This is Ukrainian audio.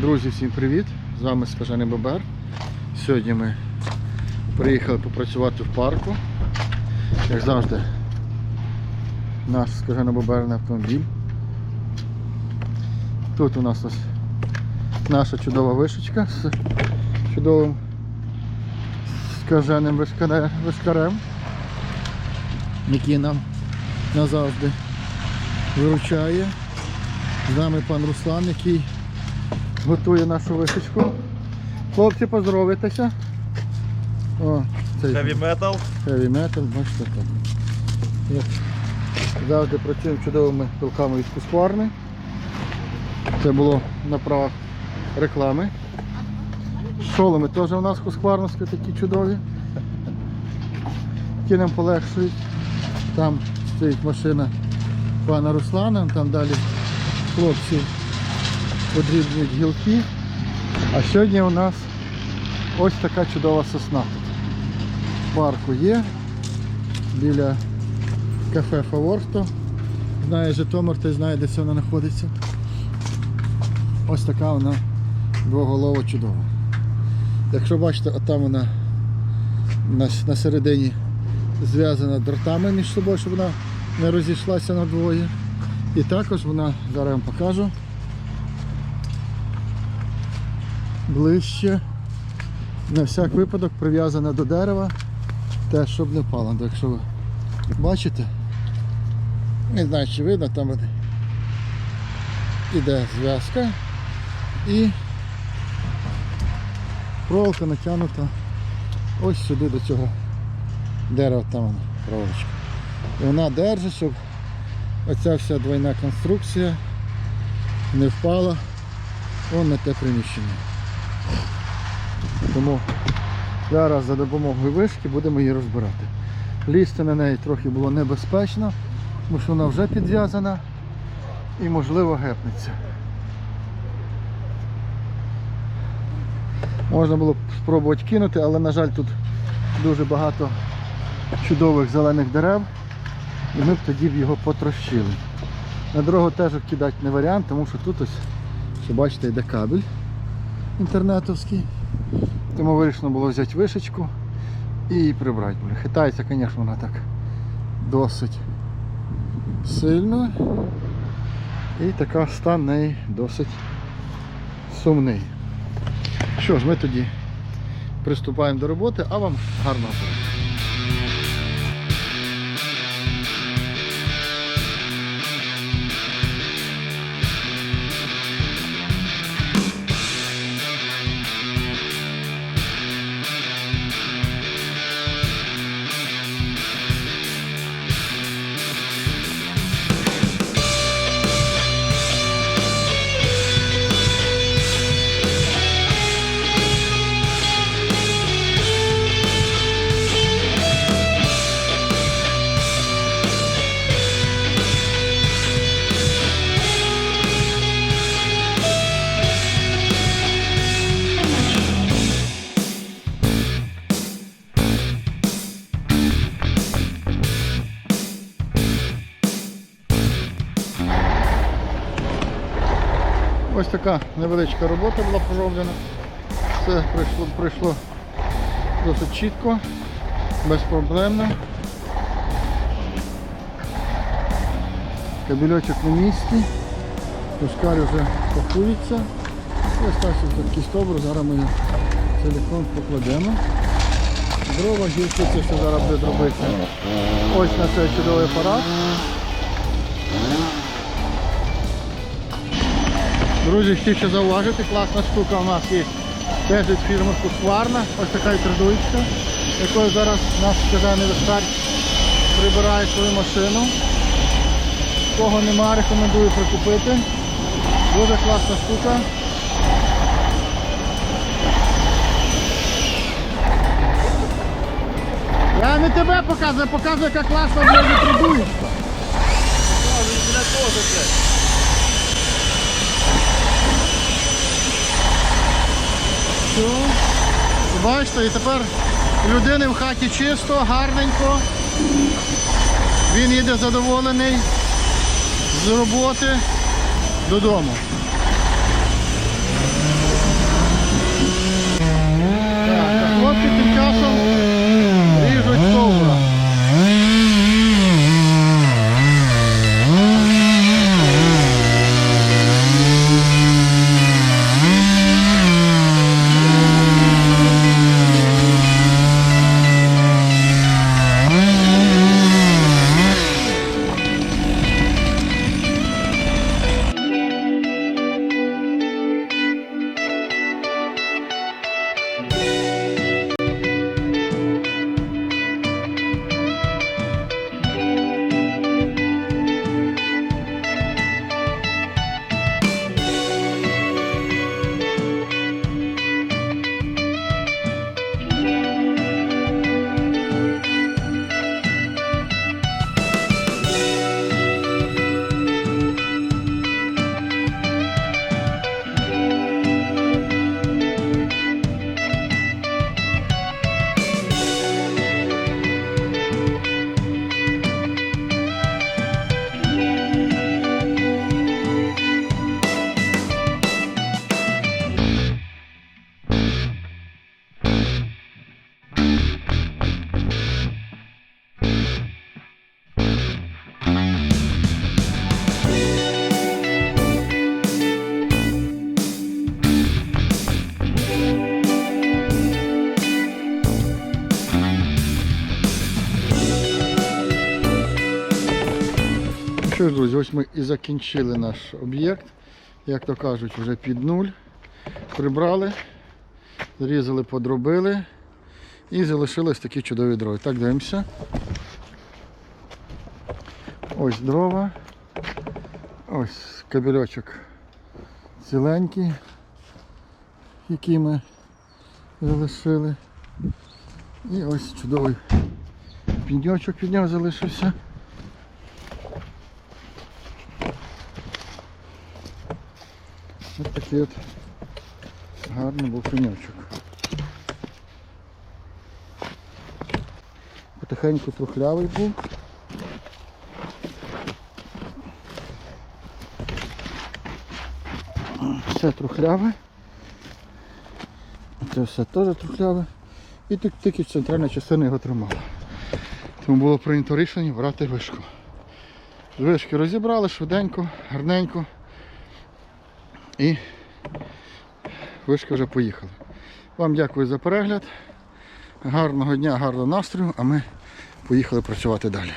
Друзі, всім привіт! З вами Скажений Бобер. Сьогодні ми приїхали попрацювати в парку. Як завжди, наш скажений боберний автомобіль. Тут у нас ось наша чудова вишечка з чудовим скаженим вишкарем, який нам назавжди виручає. З нами пан Руслан, який готує нашу вишечку. Хлопці, поздоровайтеся. О, цей Heavy metal. heavy metal, бачите. Як завжди працюємо чудовими пилками від Кускварни. Це було на правах реклами. Шоломи теж у нас кускварновські такі чудові. Які нам полегшують. Там стоїть машина пана Руслана, там далі хлопці подрібнюють гілки. А сьогодні у нас ось така чудова сосна тут. В парку є. Біля кафе Фавор, хто знає Житомир, той знає, де вона знаходиться. Ось така вона двоголова чудова. Якщо бачите, отам вона на, середині зв'язана дротами між собою, щоб вона не розійшлася на двоє. І також вона, зараз я вам покажу, ближче, на всяк випадок прив'язана до дерева, теж щоб не впала. Якщо ви бачите, не знаю, чи видно, там іде зв'язка і проволока натягнута ось сюди до цього дерева, там вона, проволочка. І вона держить, щоб оця вся двойна конструкція не впала он на те приміщення. Тому зараз за допомогою вишки будемо її розбирати. Лізти на неї трохи було небезпечно, тому що вона вже підв'язана і можливо гепнеться. Можна було б спробувати кинути, але на жаль тут дуже багато чудових зелених дерев і ми б тоді б його потрощили. На дорогу теж кидати не варіант, тому що тут ось, що бачите, йде кабель інтернетовський. Тому вирішено було взяти вишечку і прибрати. Хитається, звісно, вона так досить сильно. І така стан неї досить сумний. Що ж, ми тоді приступаємо до роботи, а вам гарного Ось така невеличка робота була пророблена. Все пройшло, пройшло досить чітко, безпроблемно. Кабельочок на місці, пускарь вже пакується. І остався такий стовбур, зараз ми його покладемо. Дрова, гілки, це що зараз буде робити. Ось на цей чудовий апарат. Друзі, хотів ще зауважити, класна штука у нас є теж від фірми Кускварна. Ось така тридуючка, якою зараз наш сказаний вискар прибирає свою машину. Кого нема, рекомендую прикупити. Дуже класна штука. Я не тебе показую, показую, яка класна блядь, тридуючка. Все. Бачите, і тепер людини в хаті чисто, гарненько. Він їде задоволений з роботи додому. Що друзі, ось ми і закінчили наш об'єкт. Як то кажуть, вже під нуль. Прибрали, зрізали, подробили і залишились такі чудові дрова. Так, дивимося. Ось дрова. Ось кабельочок ціленький, який ми залишили. І ось чудовий піньочок від нього залишився. Ось такий от гарний був пеньочок. Потихеньку трухлявий був. Все трухляве. Це все теж трухляве. І тільки, центральна частина його тримала. Тому було прийнято рішення брати вишку. Вишки розібрали швиденько, гарненько. І вишка вже поїхала. Вам дякую за перегляд. Гарного дня, гарного настрою, а ми поїхали працювати далі.